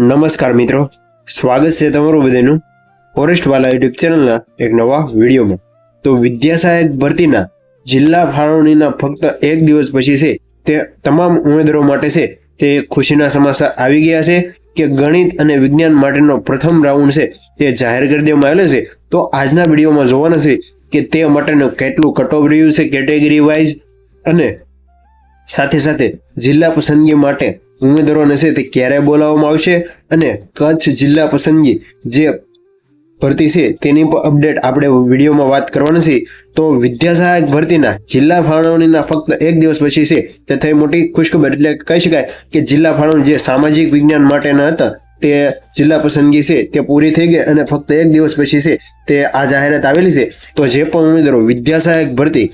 નમસ્કાર મિત્રો. સ્વાગત છે તમારું બધાનું ફોરેસ્ટ વાલા યુટ્યુબ ચેનલના એક નવા વિડીયોમાં. તો વિદ્યા સહાયક ભરતીના જિલ્લા ફાળવણીના ફક્ત એક દિવસ પછી છે, તે તમામ ઉમેદવારો માટે છે, તે ખુશીના સમાચાર આવી ગયા છે કે ગણિત અને વિજ્ઞાન માટેનો પ્રથમ રાઉન્ડ છે, તે જાહેર કરી દેવામાં આવેલો છે. તો આજના વિડીયોમાં જોવાના છે કે તે માટેનું કેટલું કટ ઓફ રહ્યું છે કેટેગરી વાઇઝ અને સાથે સાથે જિલ્લા પસંદગી માટે ઉમેદવારોને છે તે ક્યારે બોલાવવામાં આવશે અને કચ્છ જિલ્લા પસંદગી જે ભરતી છે તેની પણ અપડેટ આપણે વિડીયોમાં વાત કરવાની છે. તો વિદ્યા સહાયક ભરતીના જિલ્લા ફાળવણીના ફક્ત એક દિવસ પછી છે તે થઈ મોટી ખુશખબર. એટલે કહી શકાય કે જિલ્લા ફાળવણી જે સામાજિક વિજ્ઞાન માટેના હતા તે જિલ્લા પસંદગી છે તે પૂરી થઈ ગઈ અને ફક્ત એક દિવસ પછી છે તે આ જાહેરાત આવેલી છે. તો જે પણ ઉમેદવારો વિદ્યા સહાયક ભરતી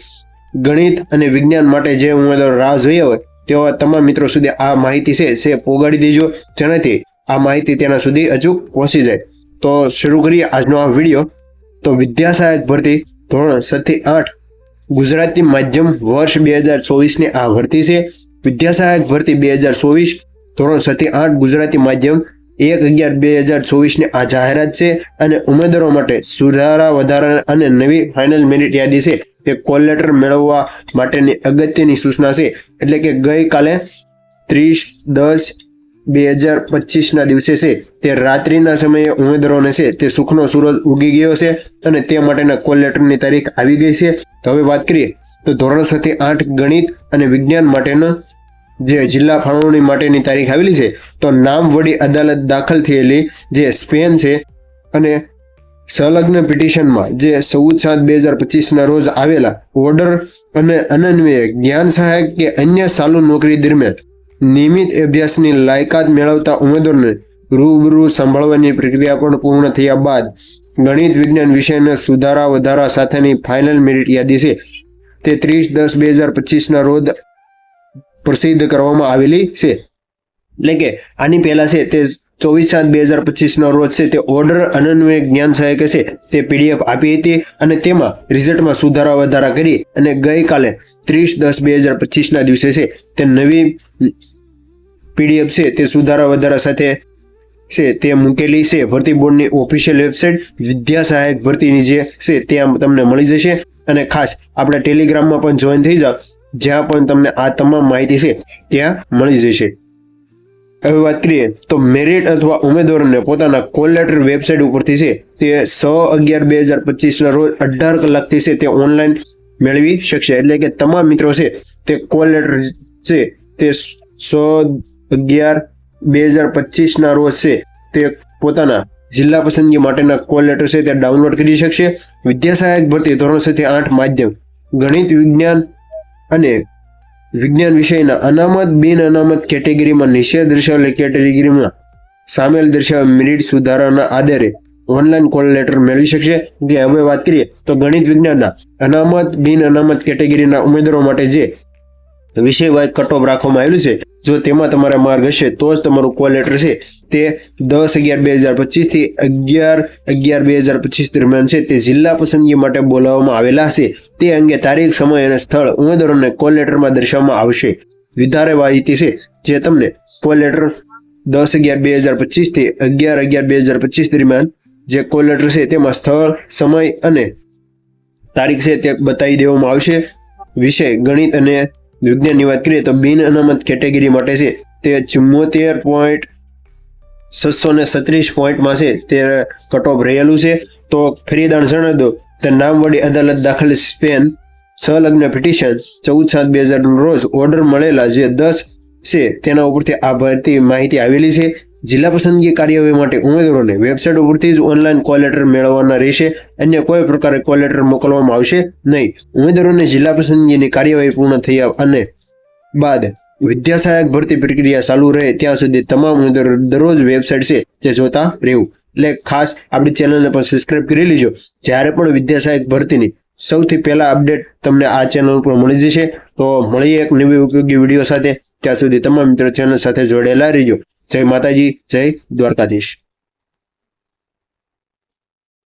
ગણિત અને વિજ્ઞાન માટે જે ઉમેદવારો રાહ જોઈએ હોય તેવા તમામ મિત્રો સુધી આ માહિતી છે તે પોગાડી દેજો. જેનાથી આ માહિતી તેના સુધી અચૂક પહોંચી જાય. તો શરૂ કરીએ આજનો આ વીડિયો. તો વિદ્યા સહાયક ભરતી ધોરણ સત્તી આઠ ગુજરાતી માધ્યમ વર્ષ બે હજાર ચોવીસની આ ભરતી છે. વિદ્યા સહાયક ભરતી બે હજાર ચોવીસ ધોરણ સત્તી આઠ ગુજરાતી માધ્યમ એક અગિયાર બે હજાર ચોવીસની આ જાહેરાત છે. અને ઉમેદવારો માટે સુધારા વધારા અને નવી ફાઇનલ મેરિટ યાદી છે. તે કોલ લેટર મેળવવા માટેની અગત્યની સૂચના છે. એટલે કે ગઈકાલે ત્રીસ દસ બે હજાર પચીસના દિવસે છે, તે રાત્રિના સમયે ઉમેદવારોને છે, તે સુખનો સૂરજ ઉગી ગયો છે અને તે માટેના કોલ લેટરની તારીખ આવી ગઈ છે. તો હવે વાત કરીએ, તો ધોરણ સાથે આઠ ગણિત અને વિજ્ઞાન માટેનો જે જિલ્લા ફાળવણી માટેની તારીખ આવેલી છે, તો નામ વડી અદાલત દાખલ થયેલી જે સ્પેન છે અને સંલગ્ન પિટિશનમાં જે ચૌદ સાત બે હજાર પચીસના રોજ આવેલા ઓર્ડર અને અનન્વયે જ્ઞાન સહાયક કે અન્ય ચાલુ નોકરી દરમિયાન નિયમિત અભ્યાસની લાયકાત મેળવતા ઉમેદવારને રૂબરૂ સંભાળવાની પ્રક્રિયા પણ પૂર્ણ થયા બાદ ગણિત વિજ્ઞાન વિષયના સુધારા વધારા સાથેની ફાઇનલ મેરિટ યાદી છે. તે ત્રીસ દસ બે હજાર પચીસના રોજ પ્રસિદ્ધ કરવામાં આવેલી છે. એટલે કે આની પહેલાં છે તે ચોવીસ સાત બે હજાર પચીસનો રોજ છે તે ઓર્ડર અનન્વય જ્ઞાન સહાયક છે. તે પીડીએફ આપી હતી અને તેમાં રિઝલ્ટમાં સુધારા વધારા કરી અને ગઈકાલે ત્રીસ દસ બે હજાર પચીસના દિવસે છે તે નવી પીડીએફ છે તે સુધારા વધારા સાથે છે તે મૂકેલી છે. ભરતી બોર્ડની ઓફિશિયલ વેબસાઇટ વિદ્યા સહાયક ભરતીની જે છે ત્યાં તમને મળી જશે. અને ખાસ આપણે ટેલિગ્રામમાં પણ જોઈન થઈ જાઓ. જ્યાં પણ તમને આ તમામ માહિતી છે ત્યાં મળી જશે. હવે વાત કરીએ તો મેરિટ અથવા ઉમેદવારોને પોતાના કોલ લેટર વેબસાઇટ ઉપરથી છે તે છ અગિયાર બે હજાર પચીસના રોજ અઢાર કલાકથી છે તે ઓનલાઈન મેળવી શકશે. એટલે કે તમામ મિત્રો છે તે કોલ લેટર છે તે સો અગિયાર બે હજાર પચીસના રોજ છે તે પોતાના જિલ્લા પસંદગી માટેના કોલ લેટર છે તે ડાઉનલોડ કરી શકશે. વિદ્યા સહાયક ભરતી ધોરણ સાથે આઠ માધ્યમ ગણિત વિજ્ઞાન અને વિજ્ઞાન વિષયના અનામત, બિન અનામત કેટેગરીમાં નિષેધ દર્શાવેલી કેટેગરીમાં સામેલ દર્શાવેલ મેરિટ સુધારાના આધારે ઓનલાઈન કોલ લેટર મેળવી શકશે. કે હવે વાત કરીએ તો ગણિત વિજ્ઞાનના અનામત, બિન અનામત કેટેગરીના ઉમેદવારો માટે જે વિષયવાય વાઇઝ કટ ઓફ રાખવામાં આવેલું છે, જો તેમાં તમારા માર્ગ હશે, તો જ તમારું કોલ લેટર છે. તે દસ અગિયાર બે હજાર પચીસથી અગિયાર અગિયાર બે હજાર પચીસ દરમિયાન છે. તે જિલ્લા પસંદગી માટે બોલાવવામાં આવેલા હશે તે અંગે તારીખ, સમય અને સ્થળ ઉમેદવારોને કોલ લેટરમાં દર્શાવવામાં આવશે. વધારે માહિતી છે જે તમને કોલ લેટર દસ અગિયાર બે હજાર પચીસથી અગિયાર અગિયાર બે હજાર પચીસ દરમિયાન જે કોલ લેટર છે તેમાં સ્થળ, સમય અને તારીખ છે તે બતાવી દેવામાં આવશે. વિષય ગણિત અને વિજ્ઞાનની વાત કરીએ તો બિન અનામત કેટેગરી માટે છે. તે ચુમ્મોતેર પોઈન્ટ છસો ને સત્રીસ પોઈન્ટમાં છે. તે કટ ઓફ રહેલું છે. તો ફરી દાણ જણાવી દો, તે નામ વડી અદાલત દાખલ સ્પેન સંલગ્ન પિટિશન ચૌદ સાત બે હજાર રોજ ઓર્ડર મળેલા જે દસ છે, તેના ઉપરથી આ ભરતી માહિતી આવેલી છે. જિલ્લા પસંદગી કાર્યવાહી માટે ઉમેદવારોને વેબસાઇટ ઉપરથી જ ઓનલાઈન કોલ લેટર મેળવવાના રહેશે. અન્ય કોઈ પ્રકારે કોલ લેટર મોકલવામાં આવશે નહીં. ઉમેદવારોને જિલ્લા પસંદગીની કાર્યવાહી પૂર્ણ થયા અને બાદ વિદ્યા સહાયક ભરતી પ્રક્રિયા ચાલુ રહે ત્યાં સુધી તમામ દરરોજ વેબસાઇટ છે તે જોતા રહેવું. એટલે ખાસ આપણી ચેનલને પણ સબસ્ક્રાઇબ કરી લેજો. જ્યારે પણ વિદ્યા સહાયક ભરતીની સૌથી પહેલા અપડેટ તમને આ ચેનલ ઉપર મળી જશે, તો મળીએ એક નવી ઉપયોગી વીડિયો સાથે. ત્યાં સુધી તમામ મિત્રો ચેનલ સાથે જોડેલા રહેજો. જય માતાજી, જય દ્વારકાધીશ.